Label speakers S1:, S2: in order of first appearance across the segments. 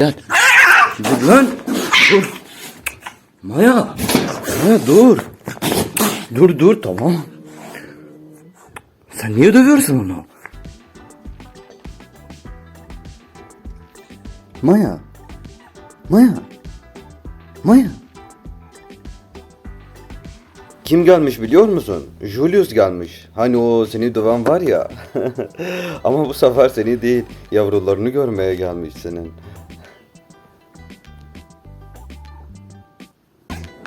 S1: Gel. Dur lan. Dur. Maya. Maya dur. Dur dur tamam. Sen niye dövüyorsun onu? Maya. Maya. Maya.
S2: Kim gelmiş biliyor musun? Julius gelmiş. Hani o seni döven var ya. Ama bu sefer seni değil, yavrularını görmeye gelmiş senin.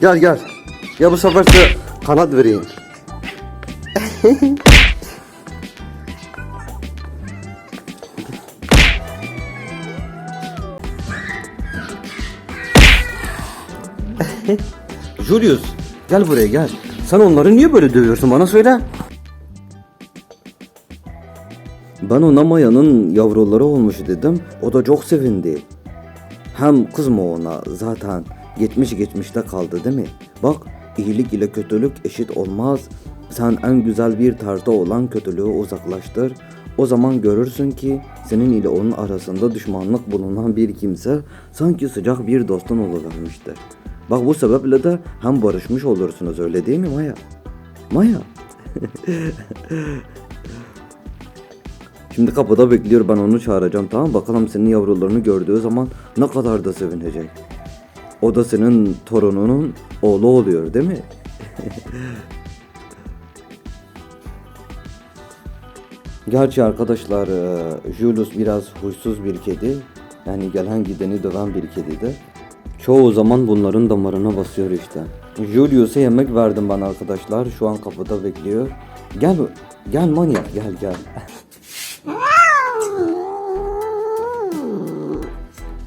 S2: Gel gel. Ya bu sefer size kanat vereyim.
S1: Julius gel buraya gel. Sen onları niye böyle dövüyorsun bana söyle. Ben ona Maya'nın yavruları olmuş dedim. O da çok sevindi. Hem kızma ona zaten geçmiş geçmişte kaldı değil mi? Bak iyilik ile kötülük eşit olmaz. Sen en güzel bir tarzda olan kötülüğü uzaklaştır. O zaman görürsün ki senin ile onun arasında düşmanlık bulunan bir kimse sanki sıcak bir dostun oluvermiştir. Bak bu sebeple de hem barışmış olursunuz öyle değil mi Maya? Maya. Şimdi kapıda bekliyor ben onu çağıracağım tamam bakalım senin yavrularını gördüğü zaman ne kadar da sevinecek. O da senin torununun oğlu oluyor değil mi? Gerçi arkadaşlar e, Julius biraz huysuz bir kedi. Yani gelen gideni döven bir kedi de. Çoğu zaman bunların damarına basıyor işte. Julius'a yemek verdim ben arkadaşlar. Şu an kapıda bekliyor. Gel gel manyak gel gel.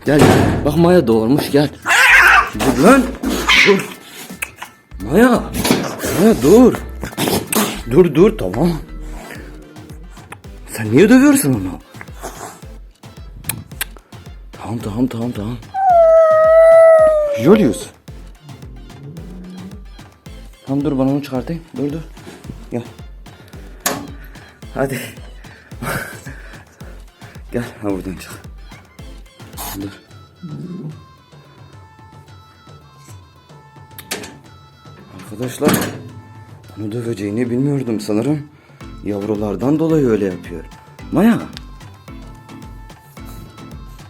S1: Gel gel. Bak Maya doğurmuş gel. Dur lan. Dur. Maya. Maya dur. Dur dur tamam. Sen niye dövüyorsun onu? Tamam tamam tamam tamam. Julius. Tamam dur bana onu çıkartayım. Dur dur. Gel. Hadi. Gel ha buradan çık. Dur. Arkadaşlar onu döveceğini bilmiyordum sanırım. Yavrulardan dolayı öyle yapıyor. Maya.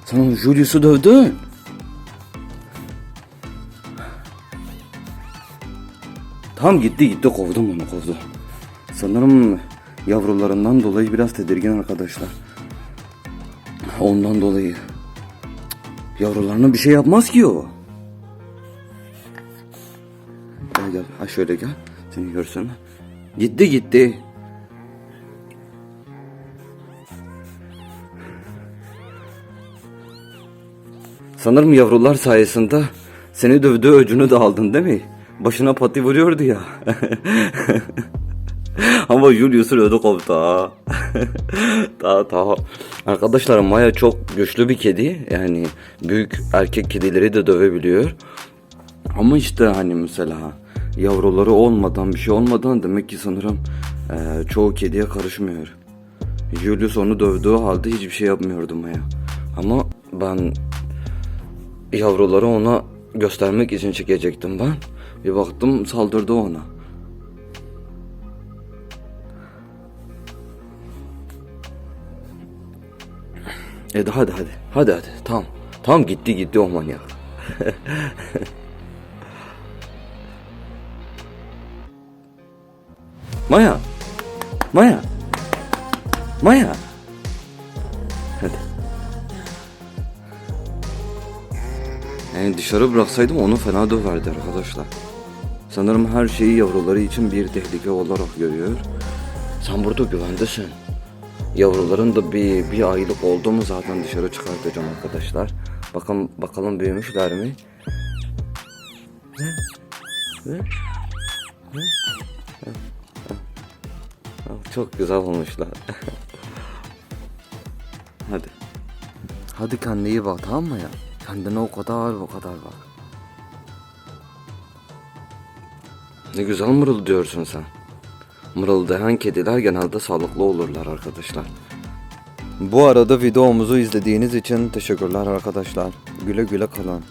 S1: Sen Julius'u dövdün. Tam gitti gitti kovdum onu kovdum. Sanırım yavrularından dolayı biraz tedirgin arkadaşlar. Ondan dolayı. Yavrularına bir şey yapmaz ki o. Gel. Ha şöyle gel. Seni görsün. Gitti gitti. Sanırım yavrular sayesinde seni dövdüğü öcünü de aldın değil mi? Başına pati vuruyordu ya. Ama Julius'un ödü koptu ha. daha daha. Arkadaşlar Maya çok güçlü bir kedi. Yani büyük erkek kedileri de dövebiliyor. Ama işte hani mesela yavruları olmadan bir şey olmadan demek ki sanırım eee, çoğu kediye karışmıyor. Julius onu dövdüğü halde hiçbir şey yapmıyordu Maya. Ama ben yavruları ona göstermek için çekecektim ben. Bir baktım saldırdı ona. E hadi hadi. Hadi hadi. Tamam. Tamam gitti gitti o manyak. Maya. Maya. Maya. Hadi. Yani dışarı bıraksaydım onu fena döverdi arkadaşlar. Sanırım her şeyi yavruları için bir tehlike olarak görüyor. Sen burada güvendesin. Yavruların da bir, bir aylık oldu mu zaten dışarı çıkartacağım arkadaşlar. Bakın bakalım büyümüşler mi? Ne? Ne? Ne? Çok güzel olmuşlar. Hadi. Hadi kendine iyi bak tamam mı ya? Kendine o kadar o kadar bak. Ne güzel mırıldıyorsun sen. Mırıldayan kediler genelde sağlıklı olurlar arkadaşlar.
S2: Bu arada videomuzu izlediğiniz için teşekkürler arkadaşlar. Güle güle kalın.